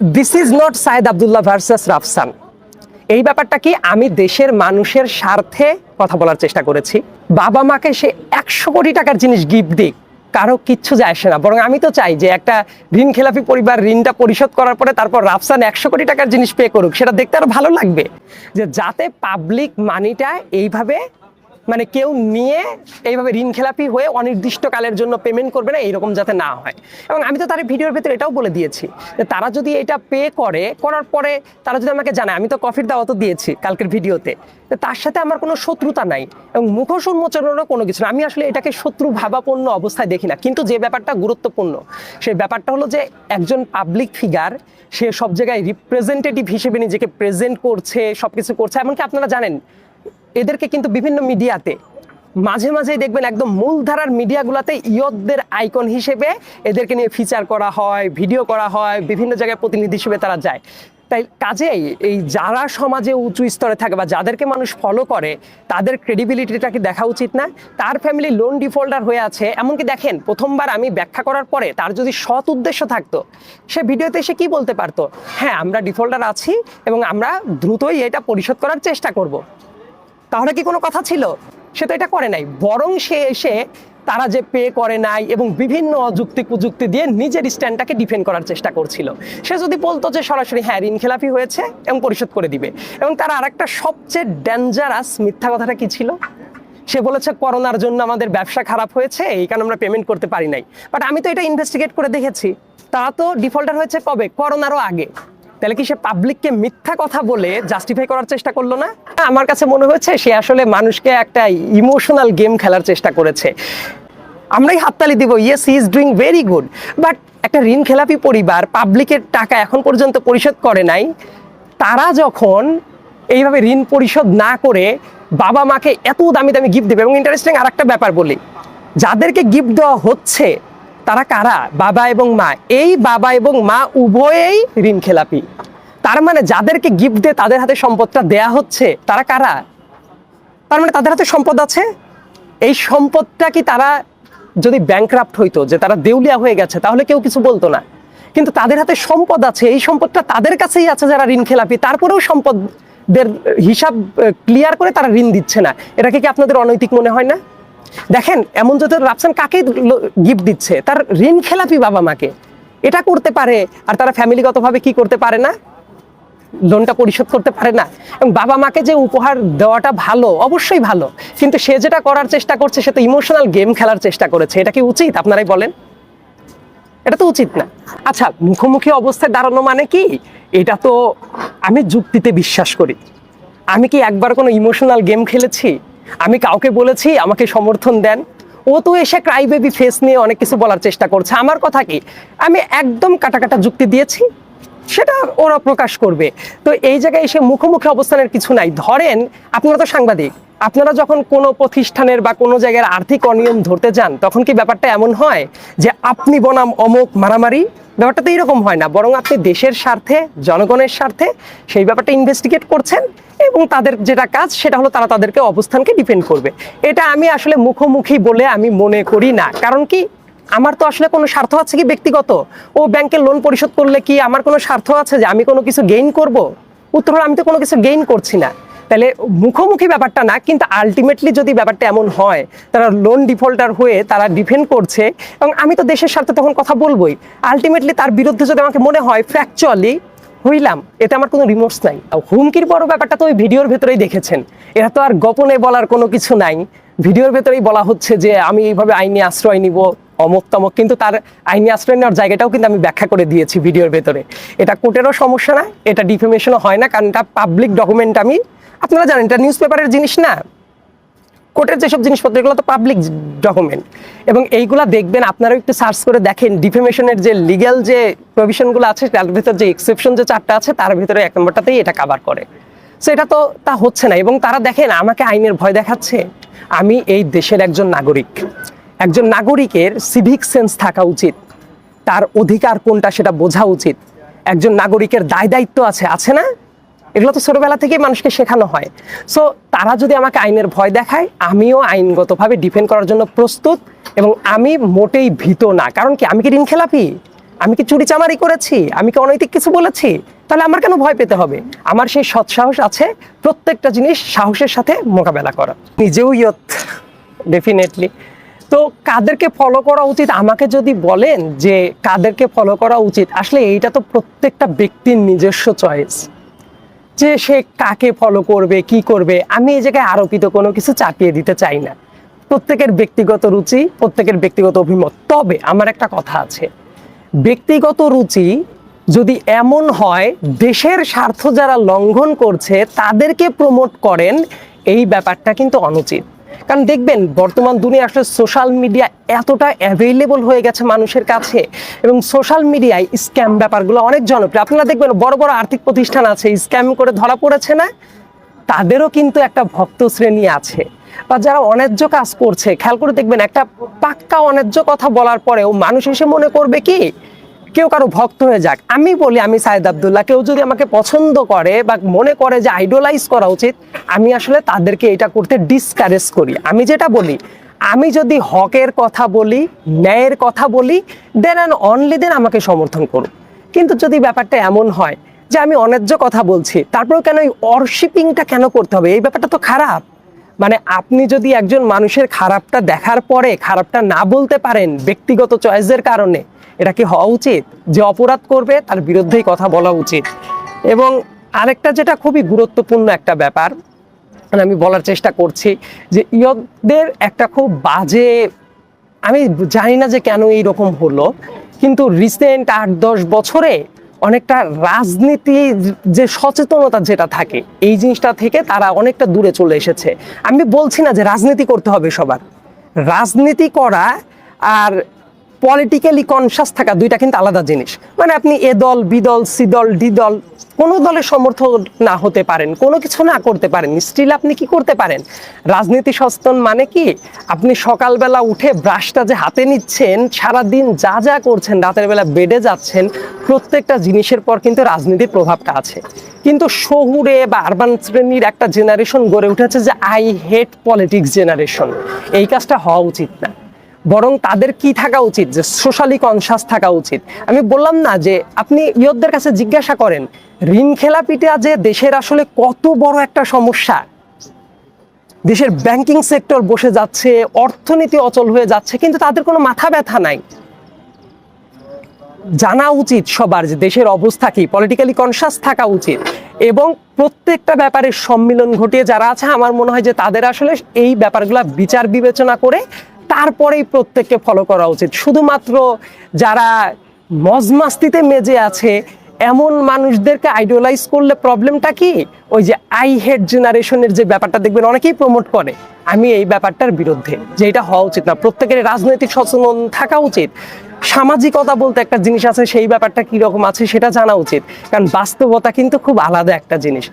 This is not Sayed Abdullah versus Rafsan এই ব্যাপারটা কি? আমি দেশের মানুষের স্বার্থে কথা বলার চেষ্টা করেছি। বাবা মাকে সে একশো কোটি টাকার জিনিস গিফট দিক, কারও কিচ্ছু যায় আসে না। বরং আমি তো চাই যে একটা ঋণ খেলাপি পরিবার ঋণটা পরিশোধ করার পরে তারপর রাফসান একশো কোটি টাকার জিনিস পে করুক। সেটা দেখতে আরও ভালো লাগবে। যে যাতে পাবলিক মানিটা এইভাবে মানে কেউ নিয়ে এইভাবে ঋণ খেলাপি হয়ে অনির্দিষ্টকালের জন্য পেমেন্ট করবে না, এইরকম যাতে না হয়। এবং আমি তো তার ভিডিওর ভেতরে এটাও বলে দিয়েছি যে তারা যদি এটা পে করে, করার পরে তারা যদি আমাকে জানায়, আমি তো কফির দাওয়াতও দিয়েছি কালকের ভিডিওতে, তো তার সাথে আমার কোনো শত্রুতা নাই এবং মুখোশ উন্মোচনেরও কোনো কিছু না। আমি আসলে এটাকে শত্রু ভাবাপন্ন অবস্থায় দেখি না। কিন্তু যে ব্যাপারটা গুরুত্বপূর্ণ, সেই ব্যাপারটা হলো যে একজন পাবলিক ফিগার সে সব জায়গায় রিপ্রেজেন্টেটিভ হিসেবে নিজেকে প্রেজেন্ট করছে সব কিছু করছে, এমনকি আপনারা জানেন এদেরকে কিন্তু বিভিন্ন মিডিয়াতে মাঝে মাঝেই দেখবেন একদম মূলধারার মিডিয়াগুলোতে ইয়দদের আইকন হিসেবে এদেরকে নিয়ে ফিচার করা হয় ভিডিও করা হয়, বিভিন্ন জায়গায় প্রতিনিধি হিসেবে তারা যায়। তাই কাজেই এই যারা সমাজে উঁচু স্তরে থাকে বা যাদেরকে মানুষ ফলো করে, তাদের ক্রেডিবিলিটিটা কি দেখা উচিত না? তার ফ্যামিলি লোন ডিফল্টার হয়ে আছে। এমনকি দেখেন, প্রথমবার আমি ব্যাখ্যা করার পরে তার যদি সৎ উদ্দেশ্য থাকতো, সে ভিডিওতে এসে কি বলতে পারতো? হ্যাঁ আমরা ডিফল্টার আছি এবং আমরা দ্রুতই এটা পরিশোধ করার চেষ্টা করব। তাহলে কি কোনো কথা ছিল? সে তো এটা করে নাই। বরং সে এসে তারা যে পে করে নাই এবং বিভিন্ন অযুক্তি কুযুক্তি দিয়ে নিজের স্ট্যান্ডটাকে ডিফেন্ড করার চেষ্টা করছিল। সে যদি বলতো যে সরাসরি হ্যাঁ ঋণ খেলাপি হয়েছে এবং পরিশোধ করে দিবে। এবং তার আরেকটা সবচেয়ে ডেঞ্জারাস মিথ্যা কথাটা কি ছিল? সে বলেছে, করোনার জন্য আমাদের ব্যবসা খারাপ হয়েছে, এই কারণে আমরা পেমেন্ট করতে পারি নাই। বাট আমি তো এটা ইনভেস্টিগেট করে দেখেছি। তা তো ডিফল্টার হয়েছে কবে? করোনারও আগে। তাহলে কি সে পাবলিককে মিথ্যা কথা বলে জাস্টিফাই করার চেষ্টা করল না? আমার কাছে মনে হয়েছে সে আসলে মানুষকে একটা ইমোশনাল গেম খেলার চেষ্টা করেছে। আমরাই হাততালি দিব yes he is doing very good but একটা ঋণ খেলাপি পরিবার পাবলিকের টাকা এখন পর্যন্ত পরিশোধ করে নাই। তারা যখন এইভাবে ঋণ পরিশোধ না করে বাবা মাকে এত দামি দামি গিফট দেবে, এবং ইন্টারেস্টিং আর একটা ব্যাপার বলি, যাদেরকে গিফট দেওয়া হচ্ছে তারা কারা? বাবা এবং মা। এই বাবা এবং মা উভয়েই ঋণ খেলাপি। তার মানে যাদেরকে গিফট দিয়ে তাদের হাতে সম্পদটা দেয়া হচ্ছে, তারা কারা? তার মানে তাদের হাতে সম্পদ আছে? এই সম্পদটা কি তারা যদি ব্যাংক্রাফ্ট হইতো, যে তারা দেউলিয়া হয়ে গেছে, তাহলে কেউ কিছু বলতো না। কিন্তু তাদের হাতে সম্পদ আছে, এই সম্পদটা তাদের কাছেই আছে যারা ঋণ খেলাপি। তারপরেও সম্পদের হিসাব ক্লিয়ার করে তারা ঋণ দিচ্ছে না। এটাকে কি আপনাদের অনৈতিক মনে হয় না? দেখেন, এমন যদি রাফসান কাকে গিফট দিচ্ছে, তার ঋণ খেলাপি বাবা মাকে। এটা করতে পারে, আর তারা ফ্যামিলিগতভাবে কি করতে পারে না? লোনটা পরিশোধ করতে পারে না। এবং বাবা মাকে যে উপহার দেওয়াটা ভালো, অবশ্যই ভালো। কিন্তু সে যেটা করার চেষ্টা করছে, সে তো ইমোশনাল গেম খেলার চেষ্টা করেছে। এটা কি উচিত? আপনারাই বলেন। এটা তো উচিত না। আচ্ছা মুখোমুখি অবস্থায় দাঁড়ানো মানে কি? এটা তো আমি যুক্তিতে বিশ্বাস করি। আমি কি একবার কোনো ইমোশনাল গেম খেলেছি? আমি কাউকে বলেছি, আমাকে সমর্থন দেন। ও তো এসে ক্রাই বেবি ফেস নিয়ে অনেক কিছু বলার চেষ্টা করছে। আমার কথা কি? আমি একদম কাটাকাটা কাটা যুক্তি দিয়েছি, সেটা ওরা প্রকাশ করবে। তো এই জায়গায় এসে মুখোমুখি অবস্থানের কিছু নাই। ধরেন, আপনারা তো সাংবাদিক আপনারা যখন কোনো প্রতিষ্ঠানের বা কোনো জায়গার আর্থিক অনিয়ম ধরতে যান, তখন কি ব্যাপারটা এমন হয় যে আপনি বনাম অমুক মারামারি? ব্যাপারটা তো এরকম হয় না, বরং আপনি দেশের স্বার্থে, জনগণের স্বার্থে সেই ব্যাপারটা ইনভেস্টিগেট করছেন এবং তাদের যেটা কাজ, সেটা হলো তারা তাদেরকে অবস্থানকে ডিপেন্ড করবে। এটা আমি আসলে মুখোমুখি বলে আমি মনে করি না। কারণ কি, আমার তো আসলে কোনো স্বার্থ আছে কি ব্যক্তিগত? ও ব্যাংকের লোন পরিশোধ করলে কি আমার কোনো স্বার্থ আছে যে আমি কোনো কিছু গেইন করব? উত্তর হলো, আমি তো কোনো কিছু গেইন করছি না। তাহলে মুখোমুখি ব্যাপারটা না, কিন্তু আলটিমেটলি যদি ব্যাপারটা এমন হয়, তারা লোন ডিফল্টার হয়ে তারা ডিফেন্ড করছে, এবং আমি তো দেশের স্বার্থে তখন কথা বলবোই। আলটিমেটলি তার বিরুদ্ধে যদি আমাকে মনে হয় ফ্যাকচুয়ালি হইলাম, এতে আমার কোনো রিমোর্স নাই। হুমকির বড় ব্যাপারটা তো ওই ভিডিওর ভেতরেই দেখেছেন। এরা তো আর গোপনে বলার কোনো কিছু নাই। ভিডিওর ভেতরেই বলা হচ্ছে যে, আমি এইভাবে আইনি আশ্রয় নিব, অমক তমক, কিন্তু তার আইনি আশ্রয় নেওয়ার জায়গাটাও কিন্তু আমি ব্যাখ্যা করে দিয়েছি ভিডিওর ভেতরে। এটা কোর্টেরও সমস্যা না, এটা ডিফেমেশনও হয় না, কারণ এটা পাবলিক ডকুমেন্ট আমি আপনারা জানেন, এটা নিউজ পেপারের জিনিস না। কোর্টের যেসব জিনিসপত্র, এগুলো তো পাবলিক ডকুমেন্ট এবং এইগুলা দেখবেন আপনারা একটু সার্চ করে দেখেন ডিফেমেশনের যে লিগ্যাল যে প্রভিশনগুলো আছে, তার ভিতর যে এক্সেপশন যে চারটা আছে, তার ভিতরে এক নম্বরটাতেই এটা কাভার করে। সো এটা তো, তা হচ্ছে না। এবং তারা দেখেন, আমাকে আইনের ভয় দেখাচ্ছে। আমি এই দেশের একজন নাগরিক। একজন নাগরিকের সিভিক সেন্স থাকা উচিত। তার অধিকার কোনটা সেটা বোঝা উচিত। একজন নাগরিকের দায় দায়িত্ব আছে আছে না? এগুলো তো ছোটবেলা থেকেই মানুষকে শেখানো হয়। সো তারা যদি আমাকে আইনের ভয় দেখায়, আমিও আইনগতভাবে ডিফেন্ড করার জন্য প্রস্তুত এবং আমি মোটেই ভীত না। কারণ কি, আমি কি ঋণ খেলাপি? আমি কি চুরি চামারি করেছি? আমি কি অনৈতিক কিছু বলেছি? তাহলে আমার কেন ভয় পেতে হবে? আমার সেই সৎসাহস আছে প্রত্যেকটা জিনিস সাহসের সাথে মোকাবেলা করা। নিজেও ইয়ত ডেফিনেটলি তো কাদেরকে ফলো করা উচিত? আমাকে যদি বলেন যে কাদেরকে ফলো করা উচিত, আসলে এইটা তো প্রত্যেকটা ব্যক্তির নিজস্ব চয়েস যে সে কাকে ফলো করবে, কি করবে, আমি এই জায়গায় আরোপিত কোনো কিছু চাপিয়ে দিতে চাই না। প্রত্যেকের ব্যক্তিগত রুচি, প্রত্যেকের ব্যক্তিগত অভিমত। তবে আমার একটা কথা আছে, ব্যক্তিগত রুচি যদি এমন হয়, দেশের স্বার্থ যারা লঙ্ঘন করছে, তাদেরকে প্রমোট করেন, এই ব্যাপারটা কিন্তু অনুচিত। কারণ দেখবেন, বর্তমান দুনিয়া আসলে সোশ্যাল মিডিয়া এতটা অ্যাভেলেবল হয়ে গেছে মানুষের কাছে এবং সোশ্যাল মিডিয়ায় স্ক্যাম ব্যাপারগুলো অনেক জনপ্রিয়। আপনারা দেখবেন, বড় বড় আর্থিক প্রতিষ্ঠান আছে স্ক্যাম করে ধরা পড়েছে না? তাদেরও কিন্তু একটা ভক্ত শ্রেণি আছে। বা যারা অন্যায্য কাজ করছে, খেয়াল করে দেখবেন, একটা পাক্কা অন্যায্য কথা বলার পরেও মানুষ এসে মনে করবে কি? কেউ কারও ভক্ত হয়ে যাক, আমি বলি, আমি সাইদ আবদুল্লাহ, কেউ যদি আমাকে পছন্দ করে বা মনে করে যে আইডোলাইজ করা উচিত, আমি আসলে তাদেরকে এটা করতে ডিসকারেজ করি। আমি যেটা বলি, আমি যদি হকের কথা বলি, ন্যায়ের কথা বলি দেন অ্যান্ড অনলি দেন আমাকে সমর্থন করুন। কিন্তু যদি ব্যাপারটা এমন হয় যে আমি অন্যায্য কথা বলছি, তারপরেও কেন এই অরশিপিংটা কেন করতে হবে? এই ব্যাপারটা তো খারাপ। মানে আপনি যদি একজন মানুষের খারাপটা দেখার পরে খারাপটা না বলতে পারেন ব্যক্তিগত চয়েসের কারণে, এটা কি হওয়া উচিত? যে অপরাধ করবে, তার বিরুদ্ধেই কথা বলা উচিত। এবং আরেকটা যেটা খুবই গুরুত্বপূর্ণ একটা ব্যাপার মানে আমি বলার চেষ্টা করছি, যে ইয়কদের একটা খুব বাজে, আমি জানি না যে কেন এইরকম হলো, কিন্তু রিসেন্ট আট দশ বছরে অনেকটা রাজনীতি যে সচেতনতা যেটা থাকে, এই জিনিসটা থেকে তারা অনেকটা দূরে চলে এসেছে। আমি বলছি না যে রাজনীতি করতে হবে সবার। রাজনীতি করা আর পলিটিক্যালি কনসাস থাকা দুইটা কিন্তু আলাদা জিনিস। মানে আপনি এ দল, বি দল, সি দল, ডি দল, কোনো দলের সমর্থক না হতে পারেন, কোনো কিছু না করতে পারেন স্টিল আপনি কি করতে পারেন? রাজনীতি সচেতন মানে কি? আপনি সকালবেলা উঠে ব্রাশটা যে হাতে নিচ্ছেন, সারাদিন যা যা করছেন, রাতের বেলা বেডে যাচ্ছেন, প্রত্যেকটা জিনিসের পর কিন্তু রাজনীতির প্রভাবটা আছে। কিন্তু শহুরে বা আরবান শ্রেণির একটা জেনারেশন গড়ে উঠেছে যে আই হেট পলিটিক্স জেনারেশন এই কাজটা হওয়া উচিত না। বরং তাদের কি থাকা উচিত? যে সোশ্যালি কনসাস থাকা উচিত। আমি বললাম না যে আপনি ইয়তদের কাছে জিজ্ঞাসা করেন, ঋণ খেলাপিটা যে দেশের আসলে কত বড় একটা সমস্যা? দেশের ব্যাংকিং সেক্টর বসে যাচ্ছে, অর্থনীতি অচল হয়ে যাচ্ছে, কিন্তু তাদের কোনো মাথা ব্যথা নাই। জানা উচিত সবার যে দেশের অবস্থা কি পলিটিক্যালি কনসাস থাকা উচিত। এবং প্রত্যেকটা ব্যাপারে সম্মিলন ঘটিয়ে যারা আছে, আমার মনে হয় যে তাদের আসলে এই ব্যাপারগুলো বিচার বিবেচনা করে তারপরেই প্রত্যেককে ফলো করা উচিত। শুধুমাত্র যারা মজমাস্তিতে মেজে আছে, এমন মানুষদেরকে আইডিয়ালাইজ করলে প্রবলেমটা কি? ওই যে আই হেড জেনারেশনের যে ব্যাপারটা দেখবেন, অনেকেই প্রমোট করে। আমি এই ব্যাপারটার বিরুদ্ধে, যে এটা হওয়া উচিত না। প্রত্যেকের রাজনৈতিক সচেতন থাকা উচিত। সামাজিকতা বলতে একটা জিনিস আছে, সেই ব্যাপারটা কি রকম আছে সেটা জানা উচিত। কারণ বাস্তবতা কিন্তু খুব আলাদা একটা জিনিস।